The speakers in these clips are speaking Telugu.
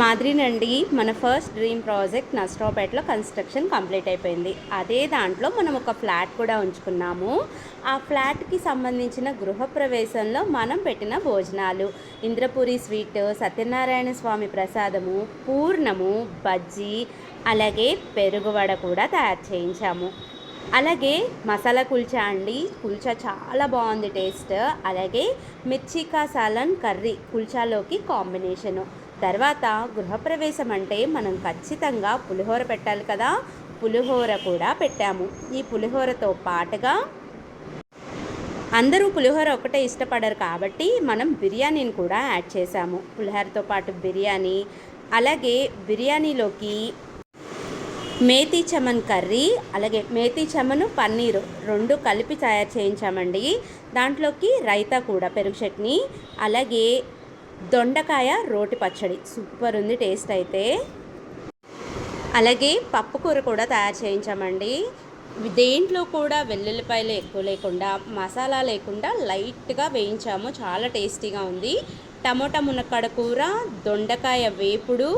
మాదిరినండి మన ఫస్ట్ డ్రీమ్ ప్రాజెక్ట్ నస్ట్రాపేటలో కన్స్ట్రక్షన్ కంప్లీట్ అయిపోయింది. అదే దాంట్లో మనం ఒక ఫ్లాట్ కూడా ఉంచుకున్నాము. ఆ ఫ్లాట్కి సంబంధించిన గృహప్రవేశంలో మనం పెట్టిన భోజనాలు. ఇంద్రపురి స్వీట్ సత్యనారాయణ స్వామి ప్రసాదము పూర్ణము బజ్జీ అలాగే పెరుగువడ కూడా తయారు చేయించాము. అలాగే మసాలా కుల్చా అండి కుల్చా చాలా బాగుంది టేస్ట్. అలాగే మిర్చికా సాలన్ కర్రీ కుల్చాలోకి కాంబినేషను. తర్వాత గృహప్రవేశం అంటే మనం ఖచ్చితంగా పులిహోర పెట్టాలి కదా. పులిహోర కూడా పెట్టాము. ఈ పులిహోరతో పాటుగా అందరూ పులిహోర ఒకటే ఇష్టపడరు కాబట్టి మనం బిర్యానీని కూడా యాడ్ చేసాము పులిహోరతో పాటు బిర్యానీ అలాగే బిర్యానీలోకి మేతి చమన్ కర్రీ అలాగే మేతి చమను పన్నీరు రెండు కలిపి తయారు చేయించామండి. దాంట్లోకి రైతా కూడా పెరుగు చట్నీ అలాగే దొండకాయ రోటి పచ్చడి. సూపర్ ఉంది టేస్ట్ అయితే. అలాగే పప్పు కూర కూడా తయారు చేయించామండి. దేంట్లో కూడా వెల్లుల్లిపాయలు ఎక్కువ లేకుండా మసాలా లేకుండా లైట్గా వేయించాము. చాలా టేస్టీగా ఉంది. టమోటా మునక్కాడ కూర దొండకాయ వేపుడు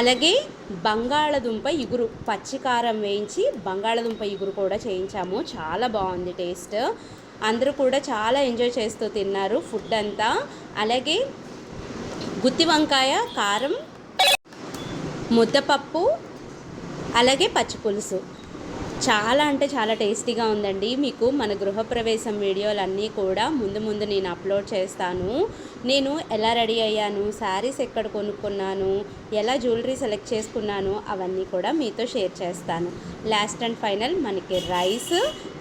అలాగే బంగాళదుంప ఇగురు. పచ్చికారం వేయించి బంగాళదుంప ఇగురు కూడా చేయించాము. చాలా బాగుంది టేస్ట్. అందరూ కూడా చాలా ఎంజాయ్ చేస్తూ తిన్నారు ఫుడ్ అంతా. అలాగే గుత్తి వంకాయ కారం ముద్దపప్పు అలాగే పచ్చి పులుసు. చాలా అంటే చాలా టేస్టీగా ఉందండి. మీకు మన గృహప్రవేశం వీడియోలన్నీ కూడా ముందు ముందు నేను అప్లోడ్ చేస్తాను. నేను ఎలా రెడీ అయ్యాను శారీస్ ఎక్కడ కొనుక్కున్నాను ఎలా జ్యువెలరీ సెలెక్ట్ చేసుకున్నాను అవన్నీ కూడా మీతో షేర్ చేస్తాను. లాస్ట్ అండ్ ఫైనల్ మనకి రైస్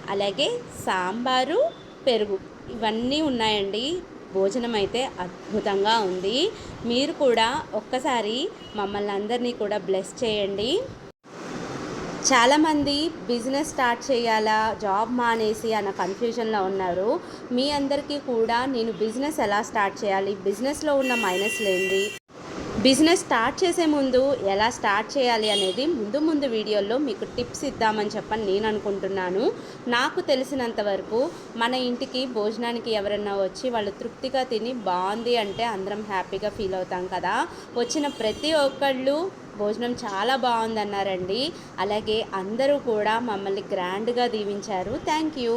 అలాగే సాంబారు పెరుగు ఇవన్నీ ఉన్నాయండి. భోజనం అయితే అద్భుతంగా ఉంది. మీరు కూడా ఒక్కసారి మమ్మల్ని అందరినీ కూడా బ్లెస్ చేయండి. చాలామంది బిజినెస్ స్టార్ట్ చేయాలా జాబ్ మానేసి అన్న కన్ఫ్యూజన్లో ఉన్నారు. మీ అందరికీ కూడా నేను బిజినెస్ ఎలా స్టార్ట్ చేయాలి బిజినెస్లో ఉన్న మైనస్లు ఏంటి? బిజినెస్ స్టార్ట్ చేసే ముందు ఎలా స్టార్ట్ చేయాలి అనేది ముందు ముందు వీడియోల్లో మీకు టిప్స్ ఇద్దామని చెప్పని నేను అనుకుంటున్నాను. నాకు తెలిసినంత వరకు మన ఇంటికి భోజనానికి ఎవరన్నా వచ్చి వాళ్ళు తృప్తిగా తిని బాగుంది అంటే అందరం హ్యాపీగా ఫీల్ అవుతాం కదా. వచ్చిన ప్రతి ఒక్కళ్ళు భోజనం చాలా బాగుందన్నారండి. అలాగే అందరూ కూడా మమ్మల్ని గ్రాండ్గా దీవించారు. Thank you.